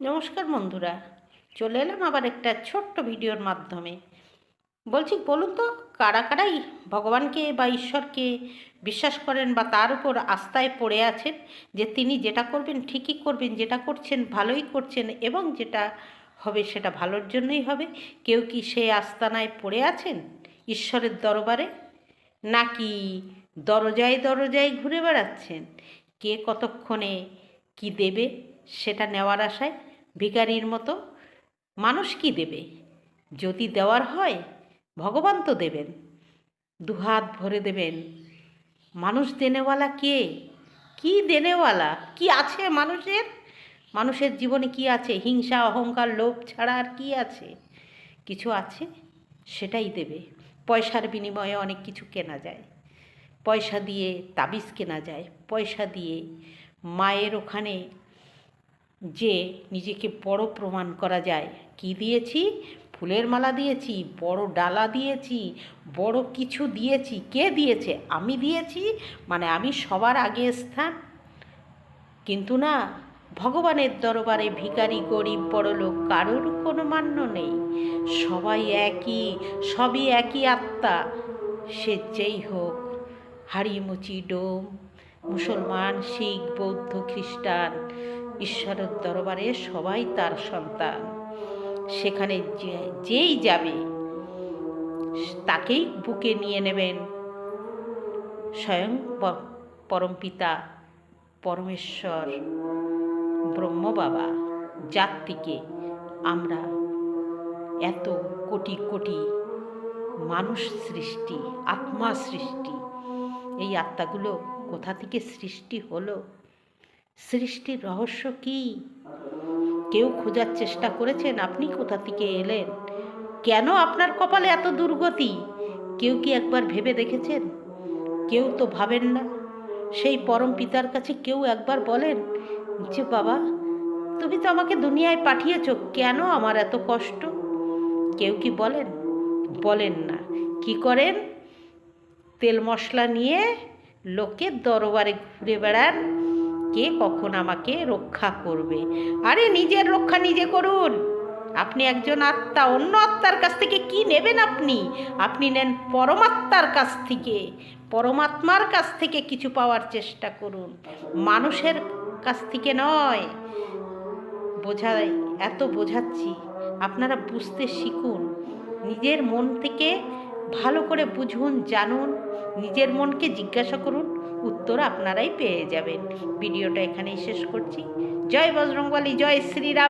নমস্কার বন্ধুরা, চলে এলাম আবার একটা ছোট্ট ভিডিওর মাধ্যমে। বলছি, বলুন তো, কারা কারাই ভগবানকে বা ঈশ্বরকে বিশ্বাস করেন বা তার উপর আস্থায় পড়ে আছেন যে তিনি যেটা করবেন, ঠিকই করবেন, যেটা করছেন, ভালোই করছেন এবং যেটা হবে সেটা ভালোর জন্যই হবে। কেউ কি সেই আস্তানায় পড়ে আছেন ঈশ্বরের দরবারে? নাকি দরজায় দরজায় ঘুরে বেড়াচ্ছেন? কে কতক্ষণে কি দেবে সেটা নেওয়ার আশায় ভিখারির মতো মানুষ কি দেবে? যদি দেওয়ার হয়, ভগবান তো দেবেন। দুহাত ভরে দেবেন, মানুষ দেনেওয়ালা কে? কি দেনেওয়ালা? কি আছে মানুষের? মানুষের জীবনে কি আছে? হিংসা, অহংকার, লোভ ছাড়া আর কি আছে? কিছু আছে, সেটাই দেবে। পয়সার বিনিময়ে অনেক কিছু কেনা যায়। পয়সা দিয়ে তাবিজ কেনা যায়। পয়সা দিয়ে মায়ের ওখানে যে নিজেকে বড় প্রমাণ করা যায়। কি দিয়েছি? ফুলের মালা দিয়েছি, বড় ডালা দিয়েছি, বড় কিছু দিয়েছি। কে দিয়েছে? আমি দিয়েছি? মানে আমি সবার আগে স্থান। কিন্তু না, ভগবানের দরবারে ভিখারি, গরিব, বড়লোক কারোর কোনো মান্য নেই। সবাই একই, সবই একই আত্মা। সে যেই হোক, হাড়িমুচি, ডোম, মুসলমান, শিখ, বৌদ্ধ, খ্রিস্টান ঈশ্বরের দরবারে সবাই তার সন্তান। সেখানে যেই যাবে, তাকেই বুকে নিয়ে নেবেন। স্বয়ং পরমপিতা পরমেশ্বর, ব্রহ্ম বাবা যার থেকে আমরা এত কোটি কোটি মানুষ সৃষ্টি, আত্মা সৃষ্টি, এই আত্মাগুলো কোথা থেকে সৃষ্টি হলো? সৃষ্টির রহস্য কি? কেউ খোঁজার চেষ্টা করেছেন? আপনি কোথা থেকে এলেন? কেন আপনার কপালে এত দুর্গতি? কেউ কি একবার ভেবে দেখেছেন? কেউ তো ভাবেন না। সেই পরম পিতার কাছে কেউ একবার বলেন, যে বাবা, তুমি তো আমাকে দুনিয়ায় পাঠিয়েছ, কেন আমার এত কষ্ট? কেউ কি বলেন? বলেন না। কি করেন? তেল মশলা নিয়ে লোকের দরবারে ঘুরে বেড়ান। কে কখন আমাকে রক্ষা করবে? আরে নিজের রক্ষা নিজে করুন। আপনি একজন আত্মা, অন্য আত্মার কাছ থেকে কি নেবেন আপনি? আপনি নেন পরমাত্মার কাছ থেকে। পরমাত্মার কাছ থেকে কিছু পাওয়ার চেষ্টা করুন। মানুষের কাছ থেকে নয়। বোঝাই, এত বোঝাচ্ছি। আপনারা বুঝতে শিখুন। নিজের মন থেকে ভালো করে বুঝুন, জানুন। নিজের মনকে জিজ্ঞাসা করুন উত্তর আপনারাই পেয়ে যাবেন। ভিডিওটা এখানেই শেষ করছি। জয় বজরংবলী জয় শ্রীরাম।